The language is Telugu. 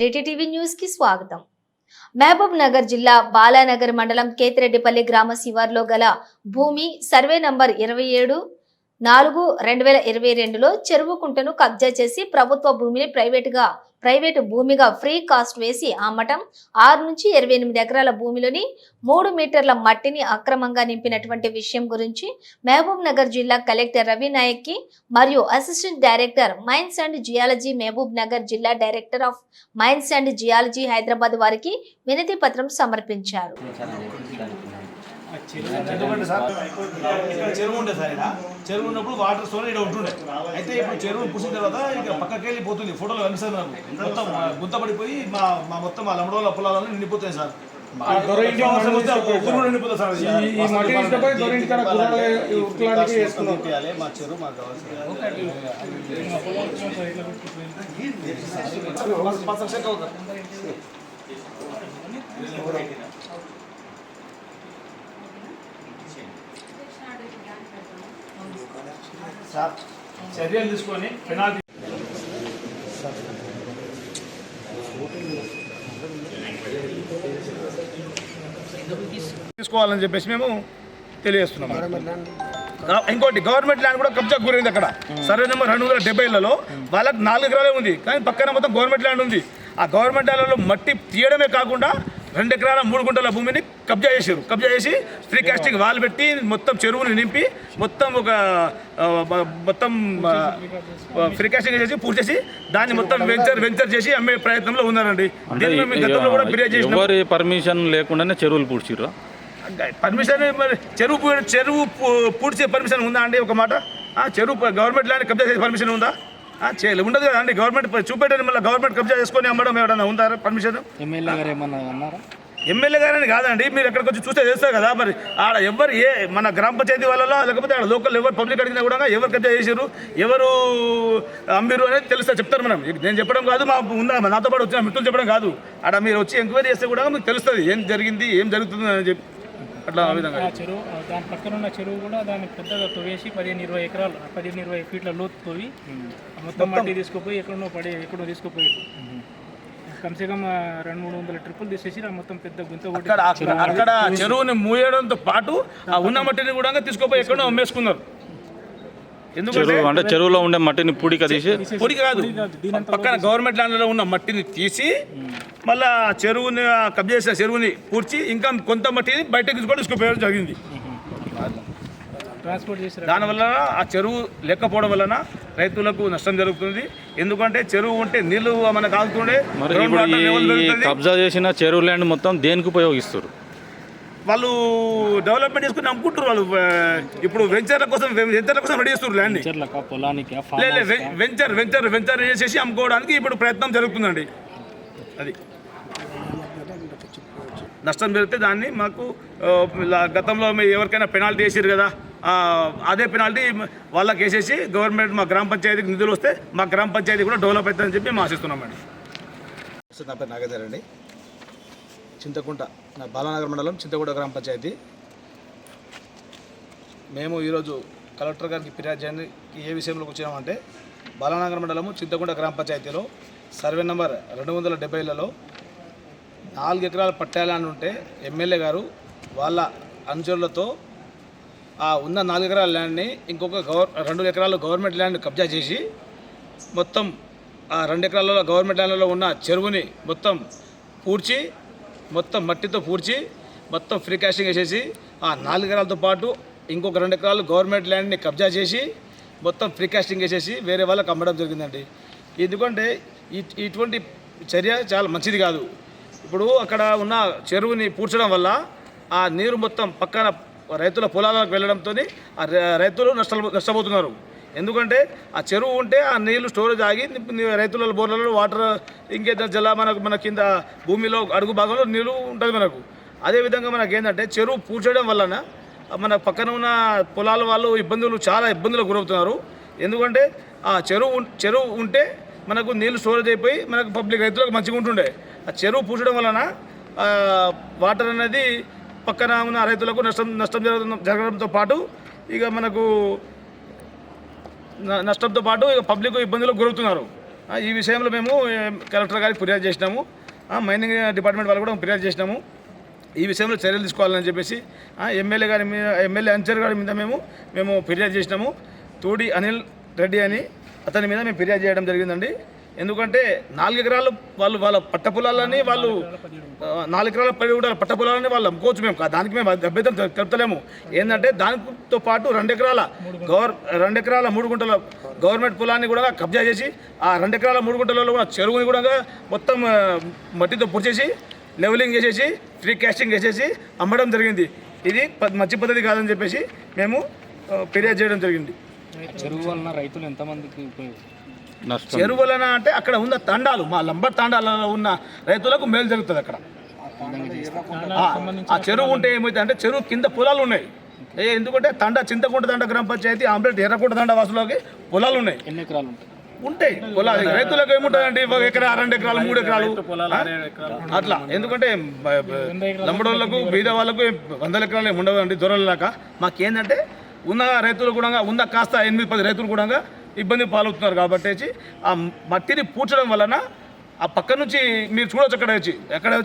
రేటి టీవీ న్యూస్కి స్వాగతం. మహబూబ్ నగర్ జిల్లా బాలానగర్ మండలం కేతిరెడ్డిపల్లి గ్రామ శివార్లో గల భూమి సర్వే నంబర్ ఇరవై ఏడు నాలుగు రెండు వేల ఇరవై రెండులో చెరువు కుంటను కబ్జా చేసి ప్రభుత్వ భూమిని ప్రైవేటుగా ప్రైవేటు భూమిగా ఫ్రీ కాస్ట్ వేసి అమ్మటం ఆరు నుంచి ఇరవై ఎనిమిది ఎకరాల భూమిలోని మూడు మీటర్ల మట్టిని అక్రమంగా నింపినటువంటి విషయం గురించి మహబూబ్ నగర్ జిల్లా కలెక్టర్ రవి నాయక్కి మరియు assistant director mines and geology Mahabubnagar జిల్లా director of mines and geology Hyderabad వారికి వినతి పత్రం సమర్పించారు. ఇక్కడ చెరువు ఉండే సార్ ఇలా చెరువు ఉన్నప్పుడు వాటర్ స్టోరేజ్ ఇక్కడ ఉంటుండే అయితే ఇప్పుడు చెరువు పుసిన తర్వాత ఇక పక్కకి వెళ్ళిపోతుంది ఫోటోలు కనిపిస్తారు నాకు మొత్తం గుంతపడిపోయి గుంత మా మా మొత్తం మా లమడోళ్ళ పొలాలను నిండిపోతాయి సార్ మా చెరువు మాకు కావాల్సింది మంది ఊరు కూడా నిండిపోతుంది సార్ ఇది. ఈ ఈ మట్టి తీసుకుపోయి దొరింటి కాడ గుర్రాలు ఉరుకులాంటివి వేసుకున్నాం తీయాలి, మా చెరువు మాకు కావాల్సింది పాస్ లక్షలు అవుతుంది. సార్. చర్యలు తీసుకొని పెనాల్టీ తీసుకోవాలని చెప్పేసి మేము తెలియజేస్తున్నాం. ఇంకోటి గవర్నమెంట్ ల్యాండ్ కూడా కబ్జా గురైంది అక్కడ. సర్వే నెంబర్ రెండు వందల డెబ్బైలలో వాళ్ళకి నాలుగు ఎకరాలే ఉంది. కానీ పక్కన మొత్తం గవర్నమెంట్ ల్యాండ్ ఉంది. ఆ గవర్నమెంట్ ల్యాండ్లలో మట్టి తీయడమే కాకుండా రెండు ఎకరాల మూడు గుంటల భూమిని కబ్జా చేశారు. కబ్జా చేసి ఫ్రీ కాస్టింగ్ వాల్ పెట్టి మొత్తం చెరువుని నింపి మొత్తం ఒక మొత్తం ఫ్రీ కాస్టింగ్ చేసి పూర్తి చేసి దాన్ని మొత్తం వెంచర్ వెంచర్ చేసి అమ్మే ప్రయత్నంలో ఉన్నారండి. గతంలో కూడా ఫిర్యాదు చేసినాం. పర్మిషన్ లేకుండానే చెరువులు పూడ్చిర్రా? పర్మిషన్ మరి? చెరువు చెరువు పూడ్చే పర్మిషన్ ఉందా అండి? ఒక మాట. చెరువు గవర్నమెంట్ ల్యాండ్ కబ్జా చేసే పర్మిషన్ ఉందా? ఆ, చేయలే ఉండదు కదా అండి గవర్నమెంట్ చూపెట్టండి మళ్ళీ గవర్నమెంట్ కబ్జా చేసుకొని అమ్మడం ఏమైనా ఉందా పర్మిషన్ ఎమ్మెల్యే గారు ఏమన్నా అన్నారా ఎమ్మెల్యే గారని కాదండి మీరు ఎక్కడికి వచ్చి చూస్తే చేస్తారు కదా మరి ఆడ ఎవరు ఏ మన గ్రామ పంచాయతీ వాళ్ళలో లేకపోతే ఆడ లోకల్ ఎవరు పబ్లిక్ అడిగినా కూడా ఎవరు కబ్జా చేశారు ఎవరు అమ్మిరు అనేది తెలుస్తా చెప్తారు మనం. నేను చెప్పడం కాదు మా ఉందా నాతో పాటు వచ్చిన మిత్రులు చెప్పడం కాదు. ఆడ మీరు వచ్చి ఎంక్వైరీ చేస్తే కూడా మీకు తెలుస్తుంది ఏం జరిగింది ఏం జరుగుతుంది అని చెప్పి. అట్లా ఆ విధంగా ఆ చెరువు ఆ దాని పక్కన ఉన్న చెరువు కూడా దాన్ని పెద్దగా తవ్వేసి పదిహేను ఇరవై ఎకరాలు పదిహేను ఇరవై ఫీట్ల లోతు తవ్వి ఆ మొత్తం మట్టి తీసుకుపోయి ఎక్కడనో పడి ఎక్కడో తీసుకుపోయి. కమ్సే కమ్ రెండు మూడు వందల ట్రిప్పులు తీసేసి మొత్తం పెద్ద గుంత అక్కడ చెరువుని మూయడంతో పాటు ఆ ఉన్న మట్టిని కూడా తీసుకుపోయి ఎక్కడో అమ్మేసుకున్నారు. ఎందుకంటే చెరువు అంటే చెరువులో ఉండే మట్టిని పూడిక తీసి పొడి కాదు పక్కన గవర్నమెంట్ ల్యాండ్లో ఉన్న మట్టిని తీసి మళ్ళా చెరువుని ఆ కబ్జా చేసిన చెరువుని పూడ్చి ఇంకా కొంత మట్టిని బయటకు తీసుకొని తీసుకుపోయడం జరిగింది. దానివల్ల ఆ చెరువు లేకపోవడం వలన రైతులకు నష్టం జరుగుతుంది. ఎందుకంటే చెరువు ఉంటే నీళ్ళు మనకు ఆగుతుండే. కబ్జా చేసిన చెరువు ల్యాండ్ మొత్తం దేనికి ఉపయోగిస్తారు? వాళ్ళు డెవలప్మెంట్ చేసుకుని అమ్ముకుంటారు వాళ్ళు. ఇప్పుడు వెంచర్ల కోసం వెంచర్ల కోసం రెడీ చేస్తారు ల్యాండ్ వెంచర్ వెంచర్ వెంచర్ చేసేసి అమ్ముకోవడానికి ఇప్పుడు ప్రయత్నం జరుగుతుందండి. అది. నష్టం జరిగితే దాన్ని మాకు గతంలో మీరు ఎవరికైనా పెనాల్టీ వేసారు కదా అదే పెనాల్టీ వాళ్ళకి వేసేసి గవర్నమెంట్ మా గ్రామ పంచాయతీకి నిధులు వస్తే మా గ్రామ పంచాయతీ కూడా డెవలప్ అవుతుందని చెప్పి మేము ఆశిస్తున్నామండి నా పేరు నాగేందర్ అండి. చింతకుంట నా బాలానగర్ మండలం చింతకుంట గ్రామ పంచాయతీ. మేము ఈరోజు కలెక్టర్ గారికి ఫిర్యాదు చేయడానికి ఏ విషయంలోకి వచ్చామంటే బాలానగర్ మండలము చింతకుంట గ్రామ పంచాయతీలో. సర్వే నెంబర్ రెండు వందల డెబ్బైలలో నాలుగు ఎకరాల పట్టాలని ఉంటే ఎమ్మెల్యే గారు వాళ్ళ అనుచరులతో ఆ ఉన్న నాలుగు ఎకరాల ల్యాండ్ని ఇంకొక గవర్ రెండు ఎకరాలు గవర్నమెంట్ ల్యాండ్ కబ్జా చేసి మొత్తం ఆ రెండు ఎకరాలలో గవర్నమెంట్ ల్యాండ్లలో ఉన్న చెరువుని మొత్తం పూడ్చి మొత్తం మట్టితో పూడ్చి మొత్తం ఫ్రీ క్యాషింగ్ వేసేసి ఆ నాలుగు ఎకరాలతో పాటు ఇంకొక రెండు ఎకరాలు గవర్నమెంట్ ల్యాండ్ని కబ్జా చేసి మొత్తం ఫ్రీ కాస్టింగ్ వేసేసి వేరే వాళ్ళకి అమ్మడం జరిగిందండి. ఎందుకంటే ఇటువంటి చర్య చాలా మంచిది కాదు. ఇప్పుడు అక్కడ ఉన్న చెరువుని పూడ్చడం వల్ల ఆ నీరు మొత్తం పక్కన రైతుల పొలాలకు వెళ్ళడంతో ఆ రైతులు నష్ట నష్టపోతున్నారు. ఎందుకంటే ఆ చెరువు ఉంటే ఆ నీళ్ళు స్టోరేజ్ ఆగి రైతుల బోర్లలో వాటర్ ఇంకేదైనా జల మనకు మన కింద భూమిలో అడుగు భాగంలో నీళ్ళు ఉంటుంది మనకు. అదేవిధంగా మనకు ఏంటంటే చెరువు పూడ్చడం వలన మన పక్కన ఉన్న పొలాల వాళ్ళు ఇబ్బందులు చాలా ఇబ్బందులకు గురవుతున్నారు. ఎందుకంటే ఆ చెరువు చెరువు ఉంటే మనకు నీళ్ళు స్టోరేజ్ అయిపోయి మనకు పబ్లిక్ రైతులకు మంచిగా ఉంటుండే. ఆ చెరువు పూడ్చడం వలన వాటర్ అనేది పక్కన ఉన్న రైతులకు నష్టం నష్టం జరగడం జరగడంతో పాటు ఇక మనకు నష్టంతో పాటు ఇక పబ్లిక్ ఇబ్బందులకు గురవుతున్నారు. ఈ విషయంలో మేము కలెక్టర్ గారికి ఫిర్యాదు చేసినాము. ఆ, మైనింగ్ డిపార్ట్మెంట్ వాళ్ళు కూడా ఫిర్యాదు చేసినాము. ఈ విషయంలో చర్యలు తీసుకోవాలని చెప్పేసి ఎమ్మెల్యే గారి మీద ఎమ్మెల్యే అంచర్ గారి మీద మేము మేము ఫిర్యాదు చేసినాము. తోడి అనిల్ రెడ్డి అని అతని మీద మేము ఫిర్యాదు చేయడం జరిగిందండి. ఎందుకంటే నాలుగు ఎకరాలు వాళ్ళు వాళ్ళ పట్ట పొలాలని వాళ్ళు నాలుగు ఎకరాల పది కూడా పట్ట పొలాలని వాళ్ళు అమ్ముకోవచ్చు మేము. దానికి మేము అభ్యర్థం తెలుపుతలేము. ఏంటంటే దానితో పాటు రెండు ఎకరాల గవర్ రెండు ఎకరాల మూడు గుంటల గవర్నమెంట్ పొలాన్ని కూడా కబ్జా చేసి ఆ రెండు ఎకరాల మూడు గుంటలలో కూడా చెరువుని కూడా మొత్తం మట్టితో పొడిచేసి లెవెలింగ్ చేసేసి ఫ్రీ క్యాస్టింగ్ చేసేసి అమ్మడం జరిగింది. ఇది ప- మంచి పద్ధతి కాదని చెప్పేసి మేము ఫిర్యాదు చేయడం జరిగింది. చెరువు వలన రైతులు ఎంతమందికి నష్టం. చెరువులన అంటే అక్కడ ఉన్న తండాలు మా లంబర్ తాండాలలో ఉన్న రైతులకు మేలు జరుగుతుంది అక్కడ. ఆ, చెరువు ఉంటే ఏమవుతుంది అంటే చెరువు కింద పొలాలు ఉన్నాయి. ఏ ఎందుకంటే తండా చింతకుంట తండ గ్రామ పంచాయతీ ఆమ్లెట్ ఎర్రకుంట తండ వాసులకి పొలాలు ఉన్నాయి. ఎన్ని ఎకరాలు ఉంటాయి? ఉంటాయి. పొలాలు. రైతులకు ఏముంటుందండి? ఒక ఎకరా రెండు ఎకరాలు మూడు ఎకరాలు? అట్లా. ఎందుకంటే లంబడోళ్ళకు బీద వాళ్ళకు వందల ఎకరాలు ఏమి ఉండవు అండి దొరలాక మాకేందంటే ఉన్న రైతులు కూడా ఉన్న కాస్త ఎనిమిది పది రైతులు కూడా ఇబ్బంది పాలవుతున్నారు కాబట్టి ఆ మట్టిని పూడ్చడం వలన ఆ పక్క నుంచి మీరు చూడొచ్చు అక్కడ వచ్చి ఎక్కడ వచ్చి